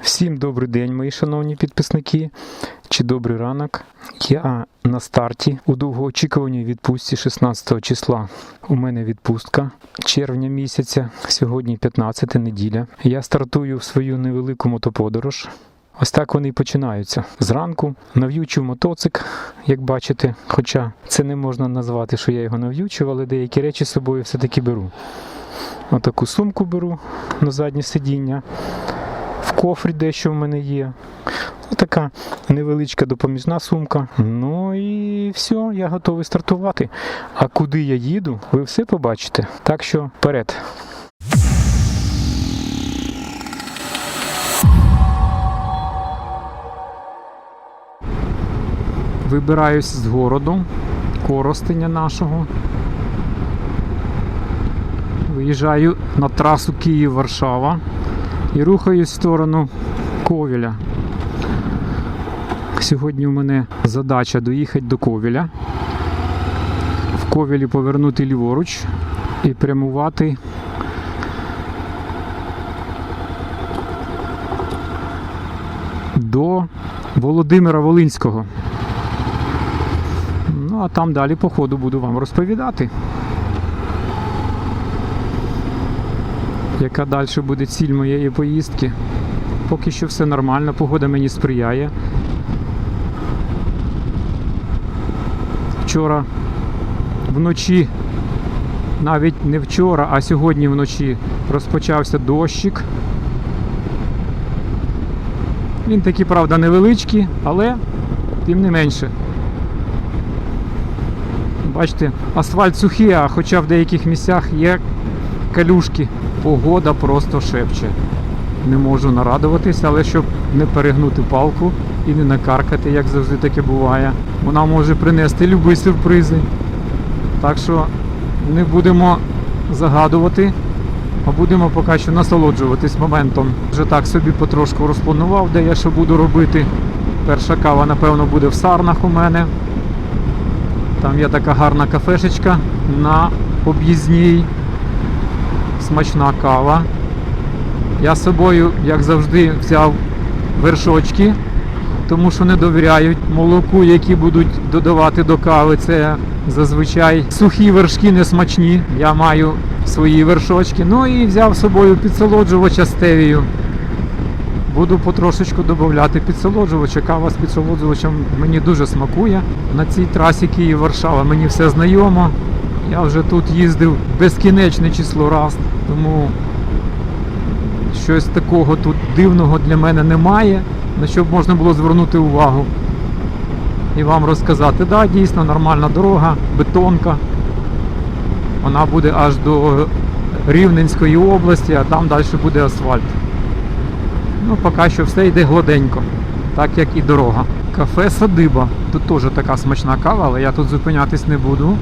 Всім добрий день, мої шановні підписники. Чи добрий ранок? Я на старті у довгоочікуваній відпустці 16 числа. У мене відпустка червня місяця, сьогодні 15 неділя. Я стартую в свою невелику мотоподорож. Ось так вони і починаються. Зранку нав'ючив мотоцик, як бачите, хоча це не можна назвати, що я його нав'ючив, але деякі речі з собою все-таки беру. Отаку сумку беру на заднє сидіння кофрі дещо в мене є. Така невеличка допоміжна сумка. Ну і все, я готовий стартувати. А куди я їду, ви все побачите. Так що вперед. Вибираюсь з городу, коростеня нашого. Виїжджаю на трасу Київ-Варшава і рухаюсь в сторону Ковіля. Сьогодні у мене задача доїхати до Ковіля. В Ковілі повернути ліворуч і прямувати до Володимира Волинського. Ну, а там далі по ходу буду вам розповідати. Яка далі буде ціль моєї поїздки? Поки що все нормально, погода мені сприяє. Вчора вночі, навіть не вчора, а сьогодні вночі розпочався дощик. Він такий, правда, невеличкий, але тим не менше. Бачите, асфальт сухий, а хоча в деяких місцях є калюшки. Погода просто шепче. Не можу нарадуватися, але щоб не перегнути палку і не накаркати, як завжди таке буває. Вона може принести любі сюрпризи. Так що не будемо загадувати, а будемо поки що насолоджуватись моментом. Вже так собі потрошку розпланував, де я що буду робити. Перша кава, напевно, буде в сарнах у мене. Там є така гарна кафешечка на об'їзній смачна кава. Я з собою, як завжди, взяв вершочки, тому що не довіряють молоку, які будуть додавати до кави. Це зазвичай сухі вершки не смачні. Я маю свої вершочки. Ну і взяв з собою підсолоджувача стевію. Буду потрошечку додати підсолоджувача. Кава з підсолоджувачем мені дуже смакує. На цій трасі Київ-Варшава мені все знайомо. Я вже тут їздив безкінечне число раз, тому щось такого тут дивного для мене немає, на що б можна було звернути увагу і вам розказати. Так, да, дійсно нормальна дорога, бетонка. Вона буде аж до Рівненської області, а там далі буде асфальт. Ну, поки що все йде гладенько, так як і дорога. Кафе Садиба. Тут теж така смачна кава, але я тут зупинятись не буду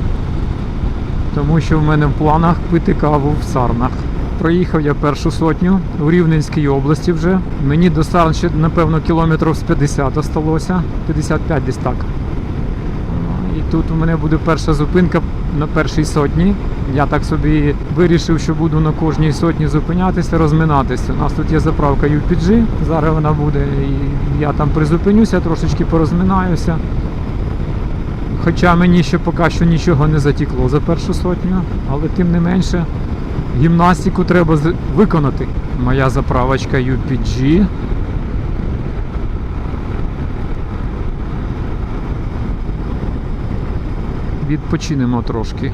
тому що в мене в планах пити каву в Сарнах. Проїхав я першу сотню у Рівненській області вже. Мені до Сарн ще, напевно, кілометрів з 50 осталося, 55 десь так. І тут у мене буде перша зупинка на першій сотні. Я так собі вирішив, що буду на кожній сотні зупинятися, розминатися. У нас тут є заправка UPG, зараз вона буде, і я там призупинюся, трошечки порозминаюся. Хоча мені ще поки що нічого не затікло за першу сотню, але тим не менше гімнастику треба виконати. Моя заправочка UPG. Відпочинемо трошки.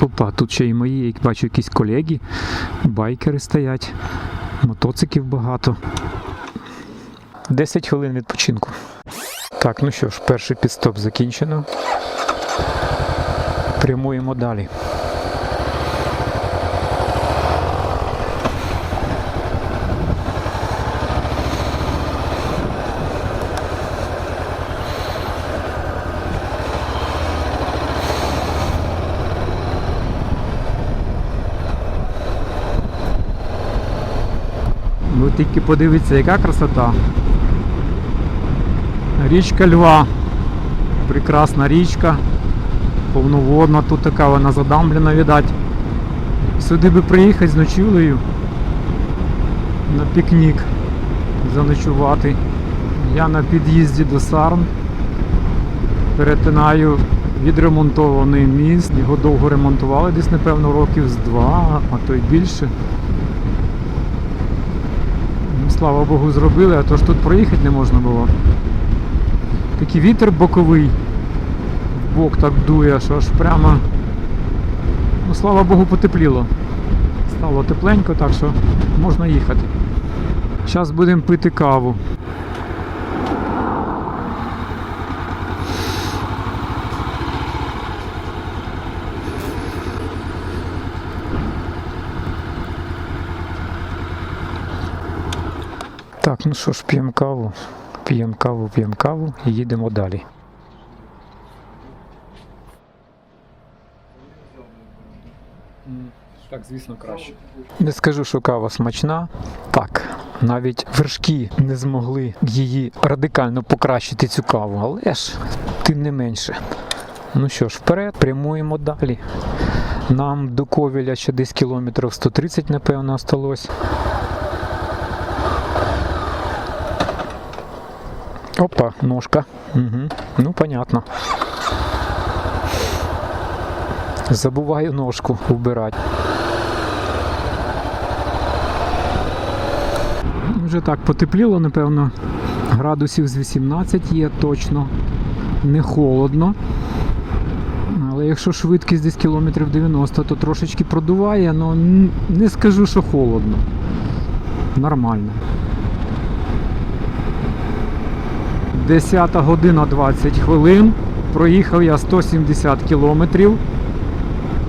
Опа, тут ще і мої, як бачу, якісь колеги, байкери стоять, мотоциків багато. 10 хвилин відпочинку. Так, ну що ж, перший підстоп закінчено. Прямуємо далі. Тільки подивіться, яка красота. Річка Льва. Прекрасна річка. Повноводна, тут така вона задамблена, видать. Сюди би приїхати з ночівлею на пікнік заночувати. Я на під'їзді до Сарн перетинаю відремонтований міст. Його довго ремонтували, десь, напевно, років з два, а то й більше. Слава Богу, зробили, а то ж тут проїхати не можна було. Такий вітер боковий, в бок так дує, що аж прямо. Ну, слава Богу, потепліло. Стало тепленько, так що можна їхати. Зараз будемо пити каву. Так, ну що ж, п'ємо каву, п'ємо каву, п'ємо каву і їдемо далі. Так, звісно, краще. Не скажу, що кава смачна. Так, навіть вершки не змогли її радикально покращити цю каву, але ж тим не менше. Ну що ж, вперед, прямуємо далі. Нам до Ковіля ще десь кілометрів 130, напевно, осталось. Опа, ножка. Угу. Ну, понятно. Забуваю ножку убирати. Вже так потепліло, напевно. Градусів з 18 є точно. Не холодно. Але якщо швидкість десь кілометрів 90, то трошечки продуває, але не скажу, що холодно. Нормально. 10 година 20 хвилин. Проїхав я 170 кілометрів.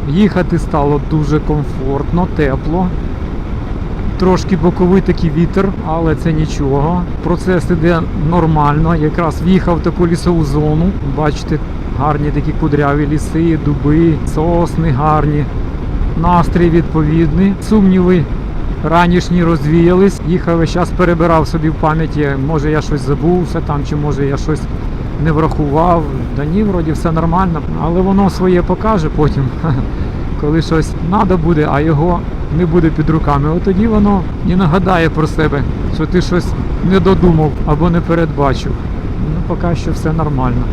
Їхати стало дуже комфортно, тепло. Трошки боковий такий вітер, але це нічого. Процес іде нормально. Якраз в'їхав в таку лісову зону. Бачите, гарні такі кудряві ліси, дуби, сосни гарні. Настрій відповідний. Сумніви ранішні розвіялись. Їхав весь час перебирав собі в пам'яті, може я щось забувся там, чи може я щось не врахував. Да ні, вроді все нормально, але воно своє покаже потім, коли щось треба буде, а його не буде під руками. От тоді воно і нагадає про себе, що ти щось не додумав або не передбачив. Ну, поки що все нормально.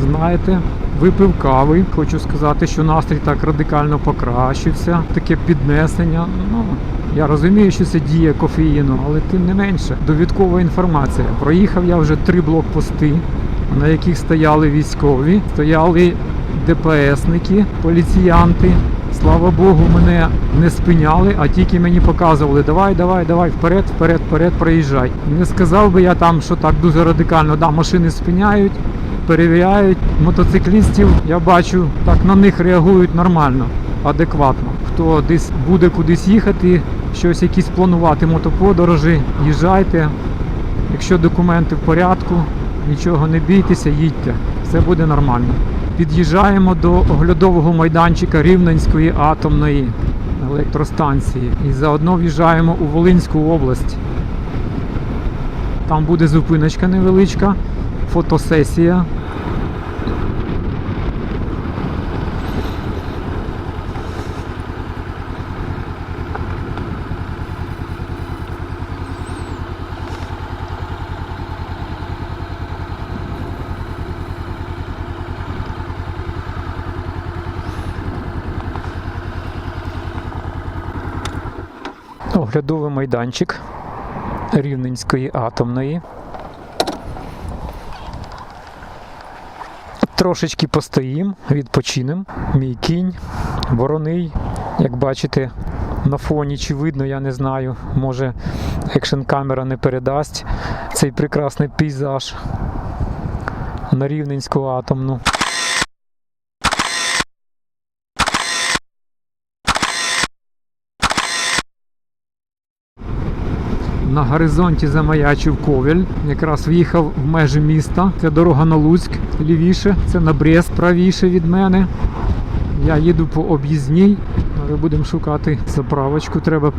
Знаєте, випив кави. Хочу сказати, що настрій так радикально покращився. Таке піднесення. Ну, я розумію, що це діє кофеїну, але тим не менше, довідкова інформація. Проїхав я вже три блокпости, на яких стояли військові, стояли ДПСники, поліціянти. Слава Богу, мене не спиняли, а тільки мені показували, давай, давай, давай, вперед, вперед, вперед, проїжджай. Не сказав би я там, що так дуже радикально, да, машини спиняють, перевіряють. Мотоциклістів я бачу, так на них реагують нормально, адекватно. Хто десь буде кудись їхати, щось якісь планувати мотоподорожі, їжджайте. Якщо документи в порядку, нічого не бійтеся, їдьте, все буде нормально. Під'їжджаємо до оглядового майданчика Рівненської атомної електростанції і заодно в'їжджаємо у Волинську область. Там буде зупиночка невеличка, фотосесія. Майданчик Рівненської атомної. Трошечки постоїм, відпочинем. Мій кінь, вороний, як бачите, на фоні чи видно, я не знаю. Може, екшн камера не передасть цей прекрасний пейзаж на Рівненську атомну. На горизонті замаячив ковель. Якраз в'їхав в межі міста. Це дорога на Луцьк лівіше, це на Брест правіше від мене. Я їду по об'їзній, але будемо шукати заправочку. Треба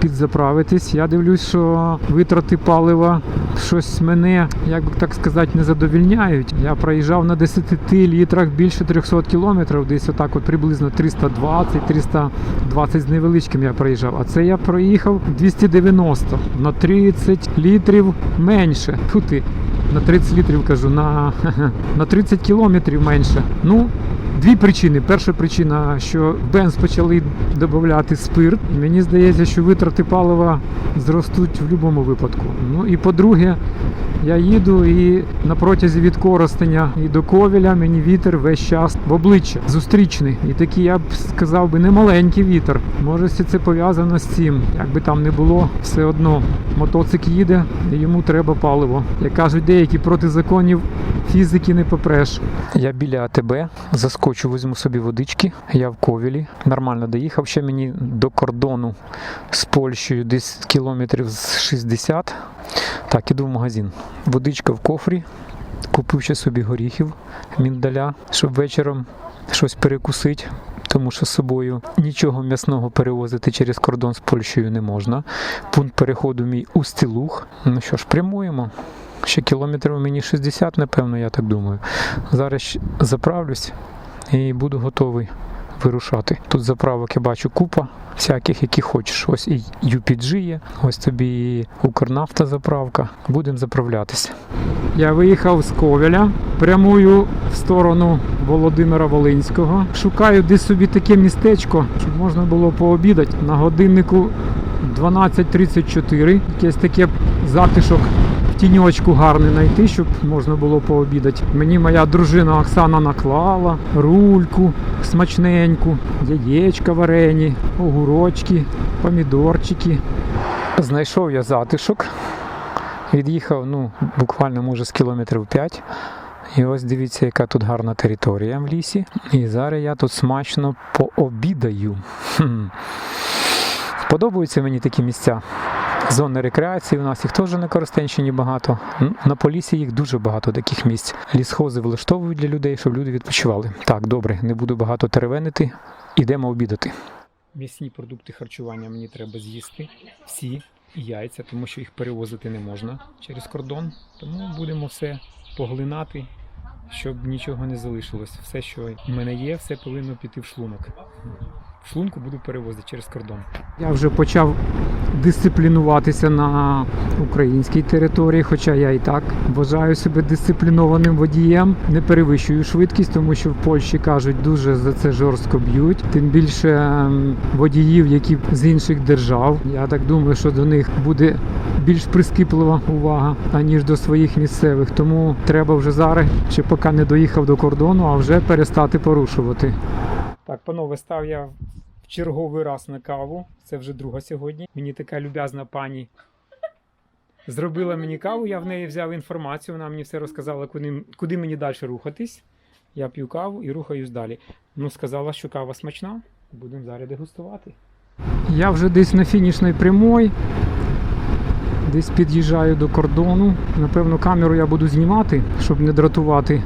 підзаправитись. Я дивлюсь, що витрати палива щось мене, як би так сказати, не задовільняють. Я проїжджав на 10 літрах більше 300 кілометрів, десь отак от приблизно 320, 320 з невеличким я проїжджав. А це я проїхав 290 на 30 літрів менше. Фу ти, на 30 літрів кажу, на, на 30 кілометрів менше. Ну, Дві причини. Перша причина, що в Бенз почали додати спирт. Мені здається, що витрати палива зростуть в будь-якому випадку. Ну і по-друге, я їду і на протязі від Коростеня і до Ковеля мені вітер весь час в обличчя зустрічний. І такий, я б сказав би, немаленький вітер. Може, це пов'язано з цим. Як би там не було, все одно мотоцик їде, і йому треба паливо. Як кажуть деякі проти законів фізики не попреш. Я біля АТБ заскочу, візьму собі водички. Я в Ковілі. Нормально доїхав. Ще мені до кордону з Польщею десь кілометрів з 60. Так, іду в магазин. Водичка в кофрі. Купив ще собі горіхів, міндаля, щоб вечором щось перекусити. Тому що з собою нічого м'ясного перевозити через кордон з Польщею не можна. Пункт переходу мій Устилух. Ну що ж, прямуємо. Ще кілометрів мені 60, напевно, я так думаю. Зараз заправлюсь і буду готовий вирушати. Тут заправок я бачу купа всяких, які хочеш. Ось і UPG є, ось тобі Укрнафта заправка. Будемо заправлятися. Я виїхав з Ковеля, прямую в сторону Володимира Волинського. Шукаю десь собі таке містечко, щоб можна було пообідати. На годиннику 12.34. Якесь таке затишок тіньочку гарний знайти, щоб можна було пообідати. Мені моя дружина Оксана наклала рульку смачненьку, яєчка варені, огурочки, помідорчики. Знайшов я затишок. Від'їхав ну, буквально може з кілометрів 5. І ось дивіться, яка тут гарна територія в лісі. І зараз я тут смачно пообідаю. Хм. Подобаються мені такі місця. Зони рекреації у нас їх теж на Коростенщині багато. На Полісі їх дуже багато таких місць. Лісхози влаштовують для людей, щоб люди відпочивали. Так, добре, не буду багато теревенити. Ідемо обідати. М'ясні продукти харчування мені треба з'їсти. Всі яйця, тому що їх перевозити не можна через кордон. Тому будемо все поглинати, щоб нічого не залишилось. Все, що в мене є, все повинно піти в шлунок. В шлунку буду перевозити через кордон. Я вже почав дисциплінуватися на українській території, хоча я і так вважаю себе дисциплінованим водієм. Не перевищую швидкість, тому що в Польщі кажуть, дуже за це жорстко б'ють. Тим більше ем, водіїв, які з інших держав. Я так думаю, що до них буде більш прискіплива увага, аніж до своїх місцевих. Тому треба вже зараз, ще поки не доїхав до кордону, а вже перестати порушувати. Так, панове, став я черговий раз на каву. Це вже друга сьогодні. Мені така люб'язна пані зробила мені каву, я в неї взяв інформацію, вона мені все розказала, куди, куди мені далі рухатись. Я п'ю каву і рухаюсь далі. Ну, сказала, що кава смачна. Будемо зараз дегустувати. Я вже десь на фінішній прямой. Десь під'їжджаю до кордону. Напевно, камеру я буду знімати, щоб не дратувати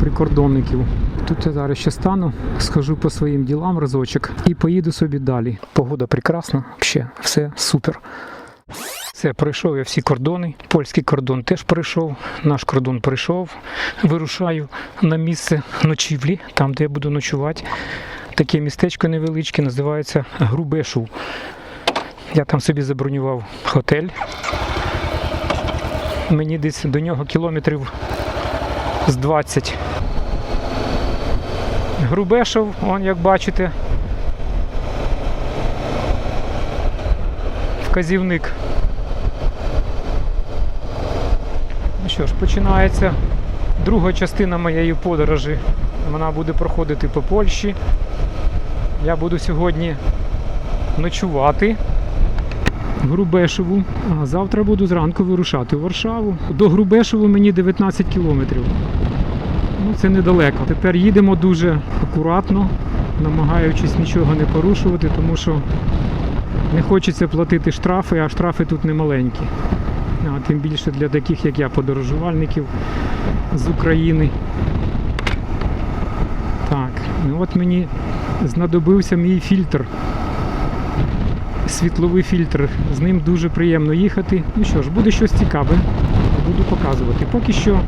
прикордонників. Тут я зараз ще стану, схожу по своїм ділам разочок і поїду собі далі. Погода прекрасна, взагалі, все супер. Все, пройшов я всі кордони. Польський кордон теж пройшов, наш кордон пройшов. Вирушаю на місце ночівлі, там, де я буду ночувати. Таке містечко невеличке, називається Грубешув. Я там собі забронював готель. Мені десь до нього кілометрів з 20. Грубешов, он як бачите. Вказівник. Ну що ж, починається друга частина моєї подорожі. Вона буде проходити по Польщі. Я буду сьогодні ночувати в Грубешеву. А завтра буду зранку вирушати в Варшаву. До Грубешеву мені 19 кілометрів. Ну, це недалеко. Тепер їдемо дуже акуратно, намагаючись нічого не порушувати, тому що не хочеться платити штрафи, а штрафи тут не маленькі. А тим більше для таких, як я, подорожувальників з України. Так, ну от мені знадобився мій фільтр світловий фільтр. З ним дуже приємно їхати. Ну що ж, буде щось цікаве. Буду показувати. Поки що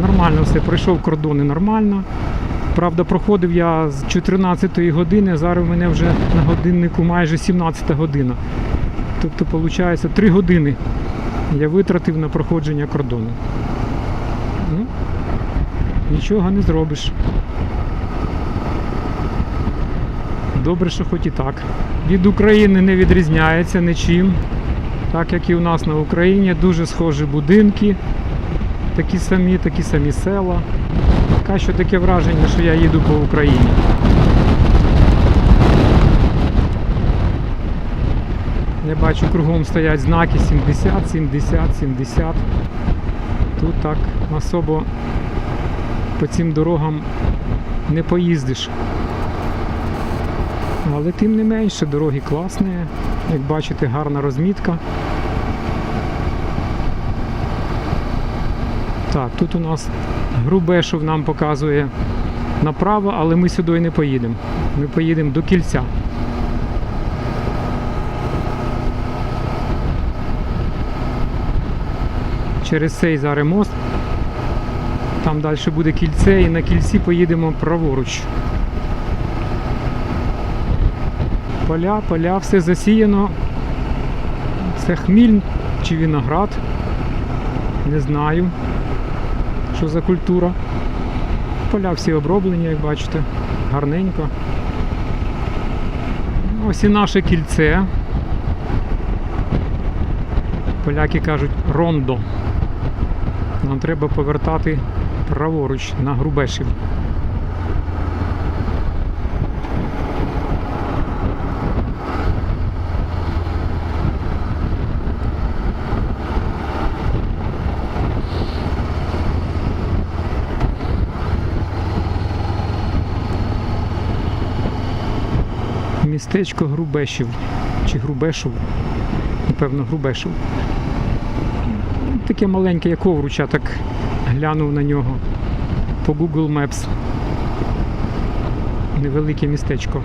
нормально все. Пройшов кордони нормально. Правда, проходив я з 14-ї години, зараз в мене вже на годиннику майже 17-та година. Тобто, виходить, 3 години я витратив на проходження кордону. Ну, нічого не зробиш. Добре, що хоч і так. Від України не відрізняється нічим. Так як і у нас на Україні, дуже схожі будинки, такі самі, такі самі села. Така що таке враження, що я їду по Україні. Я бачу, кругом стоять знаки 70, 70, 70. Тут так особо по цим дорогам не поїздиш. Але тим не менше, дороги класні. Як бачите, гарна розмітка. Так, тут у нас Грубешов нам показує направо, але ми сюди не поїдемо. Ми поїдемо до кільця. Через цей зараз мост. Там далі буде кільце і на кільці поїдемо праворуч. Поля, поля, все засіяно. Це хміль чи виноград. Не знаю, що за культура. Поля всі оброблені, як бачите, гарненько. Ось і наше кільце. Поляки кажуть рондо. Нам треба повертати праворуч на Грубешів. Містечко Грубешів чи Грубешов. Напевно, Грубешев. Таке маленьке, як овруча, так глянув на нього по Google Maps. Невелике містечко.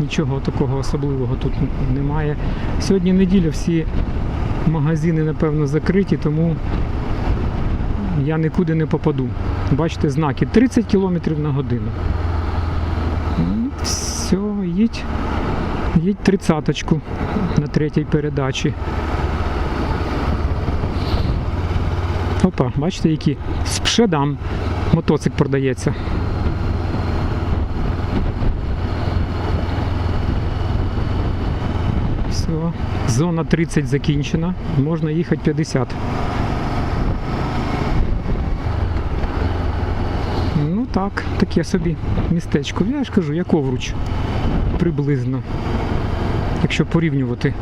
Нічого такого особливого тут немає. Сьогодні неділя, всі магазини, напевно, закриті, тому я нікуди не попаду. Бачите, знаки 30 км на годину. Їдь. Їдь тридцяточку на третій передачі. Опа, бачите, які з пшедам мотоцикл продається. Все, зона 30 закінчена, можна їхати 50. Ну так, таке собі містечко. Я ж кажу, як овруч. Приблизно. Якщо порівнювати.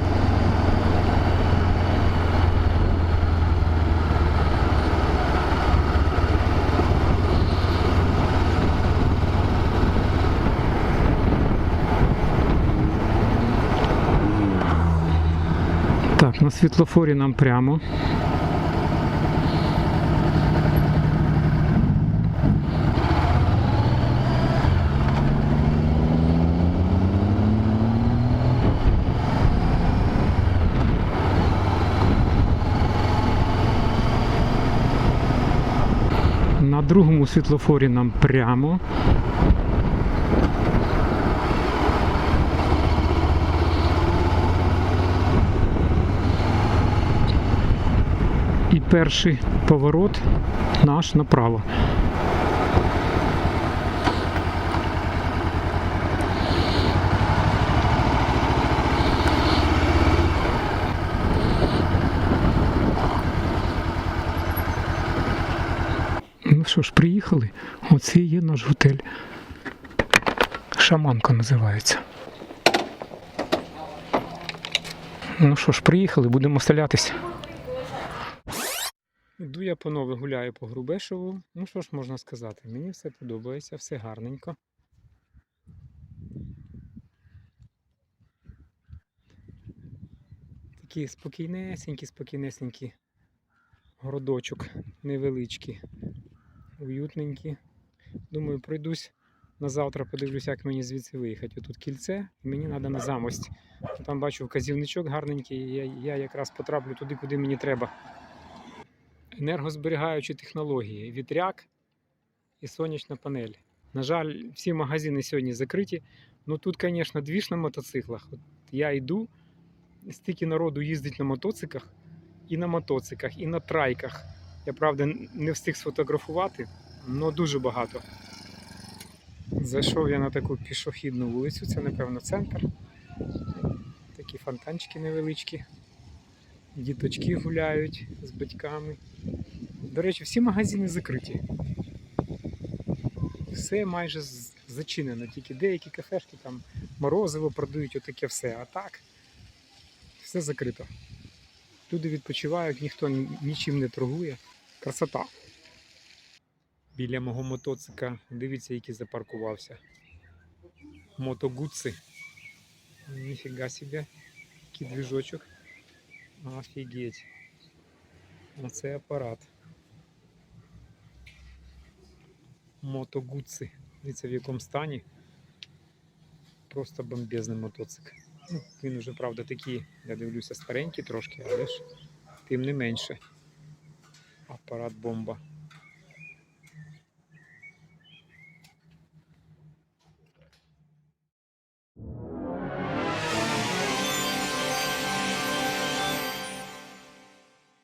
Так, на світлофорі нам прямо. На другому світлофорі нам прямо. І перший поворот наш направо. Ну що ж, приїхали. Оце є наш готель. Шаманка називається. Ну що ж, приїхали, будемо селятися. Іду я панове гуляю по Грубешеву. Ну що ж можна сказати? Мені все подобається, все гарненько. Такі спокійнесенькі, спокійнесенькі городочок невеличкий, уютненький. Думаю, пройдусь на завтра подивлюся, як мені звідси виїхати. Отут кільце, і мені треба на замость. Там бачу вказівничок гарненький, і я, я якраз потраплю туди, куди мені треба. Енергозберігаючі технології, вітряк і сонячна панель. На жаль, всі магазини сьогодні закриті. Ну тут, звісно, двіж на мотоциклах. От я йду, стільки народу їздить на мотоциклах, і на мотоциклах, і на трайках. Я правда не встиг сфотографувати, але дуже багато. Зайшов я на таку пішохідну вулицю, це, напевно, центр. Такі фонтанчики невеличкі. Діточки гуляють з батьками. До речі, всі магазини закриті. Все майже зачинено, тільки деякі кафешки там морозиво продають, отаке все. А так, все закрито. Люди відпочивають, ніхто нічим не торгує. Красота. Біля мого мотоцика, дивіться, який запаркувався. Мотогуци. Ніфіга собі. Який двіжочок. Офігеть. Оце апарат. Мотогуци. Дивіться, в якому стані. Просто бомбезний мотоцик. Ну, він уже, правда, такий, я дивлюся, старенький трошки, але ж тим не менше. Апарат бомба.